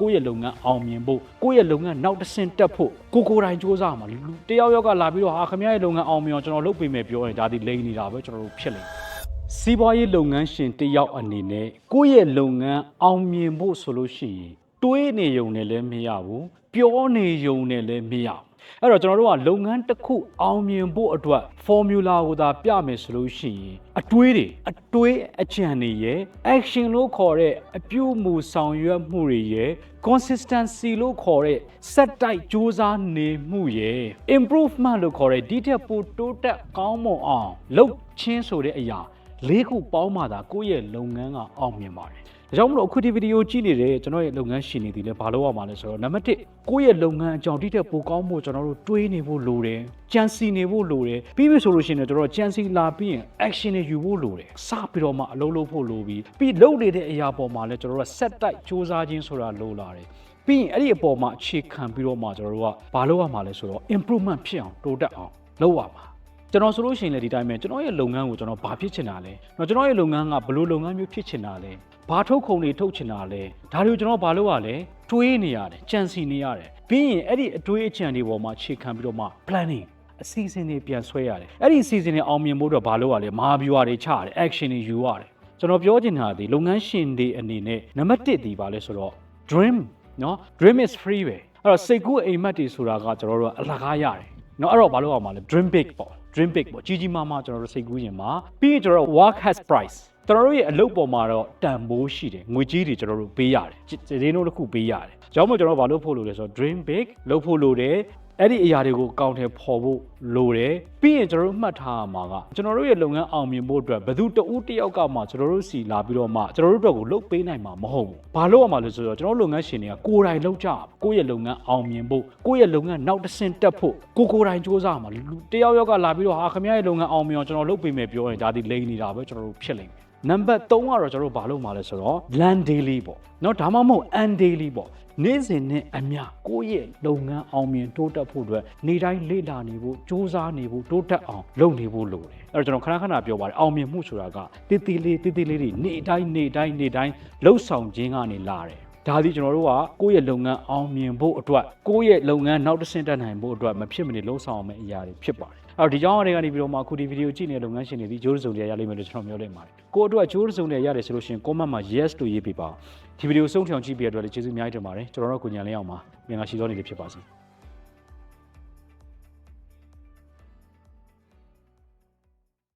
ကိုယ့်ရဲ့လုပ်ငန်းအောင်မြင်ဖို့ကိုယ့်ရဲ့လုပ်ငန်းနောက်တစ်ဆင့်တက်ဖို့ကိုကိုယ်တိုင်စူးစမ်းမှာလူတယောက်ယောက်ကလာပြီးတော့ဟာခင်ဗျားရဲ့လုပ်ငန်းအောင်မြင်အောင်ကျွန်တော်လုပ်ပေးမယ်ပြောရင်ဒါဒီလိမ့်နေတာပဲကျွန်တော်တို့ဖြစ်လိမ့်မယ်စီးပွားရေးလုပ်ငန်းရှင်တယောက်အနေနဲ့ကိုယ့်ရဲ့လုပ်ငန်းအောင်မြင်ဖို့ဆိုလို့ရှိရင်တွေးနေုံနဲ့လည်းမရဘူးပြောနေုံနဲ့လည်းမရဘူး အဲ့တော့ကျွန်တော်တို့ကလုပ်ငန်းတစ်ခုအောင်မြင်ဖို့အတွက် formula ကိုသာပြမယ်ဆိုလို့ရှိရင်အတွေးတွေအတွေးအကြံတွေရယ် action လို့ခေါ်တဲ့အပြုအမူဆောင်ရွက်မှုတွေရယ် consistency လို့ခေါ်တဲ့စက်တိုက်စူးစမ်းနေမှုရယ် improvement လို့ခေါ်တဲ့ဒီထက်ပိုတိုးတက်ကောင်းမွန်အောင်လုပ်ချင်းဆိုတဲ့အရာလေးခုပေါင်းမှသာကိုယ့်ရဲ့လုပ်ငန်းကအောင်မြင်ပါတယ် ဒါကြောင့်မလို့အခုဒီဗီဒီယိုကြည့်နေတဲ့ကျွန်တော်ရဲ့လုပ်ငန်းရှင်တွေဒီလည်းဘာလုပ်ရမှာလဲဆိုတော့နံပါတ်1ကိုယ့်ရဲ့လုပ်ငန်းအကြောင်းဒီထက်ပိုကောင်းဖို့ကျွန်တော်တို့တွေးနေဖို့လိုတယ်ကြံစီနေဖို့လိုတယ်ပြီးပြီဆိုလို့ရှိရင်တော့ကျွန်တော်ကြံစီလာပြီးရင် action တွေယူဖို့လိုတယ်စပြီးတော့မှအလုပ်လုပ်ဖို့လိုပြီးပြီးလုပ်နေတဲ့အရာပေါ်မှာလည်းကျွန်တော်တို့က set တိုက်စူးစမ်းခြင်းဆိုတာလိုလာတယ်ပြီးရင်အဲ့ဒီအပေါ်မှာအခြေခံပြီးတော့မှကျွန်တော်တို့ကဘာလုပ်ရမှာလဲဆိုတော့ improvement ဖြစ်အောင်တိုးတက်အောင်လုပ်ရမှာ ကျွန်တော်ဆိုလို့ရှိရင်လည်းဒီတိုင်းပဲကျွန်တော်ရဲ့လုပ်ငန်းကိုကျွန်တော်ဘာဖြစ်ချင်တာလဲ။တော့ကျွန်တော်ရဲ့လုပ်ငန်းကဘယ်လိုလုပ်ငန်းမျိုးဖြစ်ချင်တာလဲ။ဘာထုတ်ခုံတွေထုတ်ချင်တာလဲ။ဒါတွေကိုကျွန်တော်ဘာလုပ်ရလဲ။တွေးနေရတယ်၊ကြံစီနေရတယ်။ပြီးရင်အဲ့ဒီအတွေးအကြံတွေပေါ်မှာခြေခံပြီးတော့မှ planning အစီအစဉ်တွေပြန်ဆွဲရတယ်။အဲ့ဒီအစီအစဉ်တွေအောင်မြင်ဖို့အတွက်ဘာလုပ်ရလဲ။မဟာဗျူဟာတွေချရတယ်။ action တွေယူရတယ်။ကျွန်တော်ပြောချင်တာဒီလုပ်ငန်းရှင်တွေအနေနဲ့နံပါတ်1ဒီပါလဲဆိုတော့ dream နော် dream is free ပဲအဲ့တော့စိတ်ကူးအိမ်မက်တွေဆိုတာကကျွန်တော်တို့ကအလကားရတယ်နော်အဲ့တော့ဘာလို့အောင်မလဲ dream big ပေါ့ dream big ပေါ့ကြီးကြီးမားမားကျွန်တော်တို့စိတ်ကူးရင်မှာပြီးရင်ကျွန်တော်တို့ work has price ကျွန်တော်တို့ရဲ့အလုပ်ပေါ်မှာတော့တန်ဖိုးရှိတယ်ငွေကြေးတွေကျွန်တော်တို့ပေးရတယ်ဈေးနှုန်းတစ်ခုပေးရတယ်ကြောင့်မို့ကျွန်တော်တို့ဘာလို့ဖို့လို့လဲဆိုတော့ dream big လုပ်ဖို့လိုတယ် အဲ့ဒီအရာတွေကိုကောင်းတယ်ပေါ်ဖို့လိုတယ်ပြီးရင်ကျွန်တော်တို့မှတ်ထားရမှာကကျွန်တော်တို့ရဲ့လုပ်ငန်းအောင်မြင်ဖို့အတွက်ဘယ်သူတဦးတစ်ယောက်ကမှကျွန်တော်တို့စီလာပြီးတော့မှကျွန်တော်တို့အတွက်ကိုလုပ်ပေးနိုင်မှာမဟုတ်ဘူးဘာလို့ရမှာလဲဆိုတော့ကျွန်တော်တို့လုပ်ငန်းရှင်တွေကကိုယ်တိုင်လုပ်ကြကိုယ့်ရဲ့လုပ်ငန်းအောင်မြင်ဖို့ကိုယ့်ရဲ့လုပ်ငန်းနောက်တစ်ဆင့်တက်ဖို့ကိုကိုယ်တိုင်စူးစမ်းမှာလူတယောက်ယောက်ကလာပြီးတော့ဟာခင်ဗျားရဲ့လုပ်ငန်းအောင်မြင်အောင်ကျွန်တော်လုပ်ပေးမယ်ပြောရင်ဒါဒီလိမ့်နေတာပဲကျွန်တော်တို့ဖြစ်လိမ့်မယ် နံပါတ်3ကတော့ကျွန်တော်တို့ဘာလုပ်မှာလဲဆိုတော့ land daily ပေါ့เนาะဒါမှမဟုတ် and daily ပေါ့နေ့စဉ်နဲ့အမျှကိုယ့်ရဲ့လုပ်ငန်းအောင်မြင်တိုးတက်ဖို့အတွက်နေ့တိုင်းလေ့လာနေဖို့စူးစမ်းနေဖို့တိုးတက်အောင်လုပ်နေဖို့လိုတယ်အဲ့တော့ကျွန်တော်ခဏခဏပြောပါတယ်အောင်မြင်မှုဆိုတာကတိတိလေးတိတိလေးတွေနေ့တိုင်းနေ့တိုင်းနေ့တိုင်းလှုပ်ဆောင်ခြင်းကနေလာတယ် ဒါဒီကျွန်တော်တို့ကကိုယ့်ရဲ့လုပ်ငန်းအောင်မြင်ဖို့အတွက်ကိုယ့်ရဲ့လုပ်ငန်းနောက်တစ်ဆင့်တက်နိုင်ဖို့အတွက်မဖြစ်မနေလှုပ်ဆောင်ရမယ့်အရာတွေဖြစ်ပါတယ်အဲ့တော့ဒီကြောင်းအတွေကနေပြီးတော့မှအခုဒီဗီဒီယိုကြည့်နေတဲ့လုပ်ငန်းရှင်တွေဒီဂျိုးစုံတွေရလိမ့်မယ်လို့ကျွန်တော်ပြောလိုက်ပါတယ်ကိုယ့်အတွက်ဂျိုးစုံတွေရတယ်ဆိုလို့ရှိရင် comment မှာ yes လို့ရေးပေးပါဒီဗီဒီယိုဆုံးဖြောင်ကြည့်ပြတဲ့အတွက်လည်းကျေးဇူးအများကြီးတင်ပါတယ်ကျွန်တော်တို့ကိုညံလေးအောင်ပါမြန်လာရှိသောနေ့လေးဖြစ်ပါစေ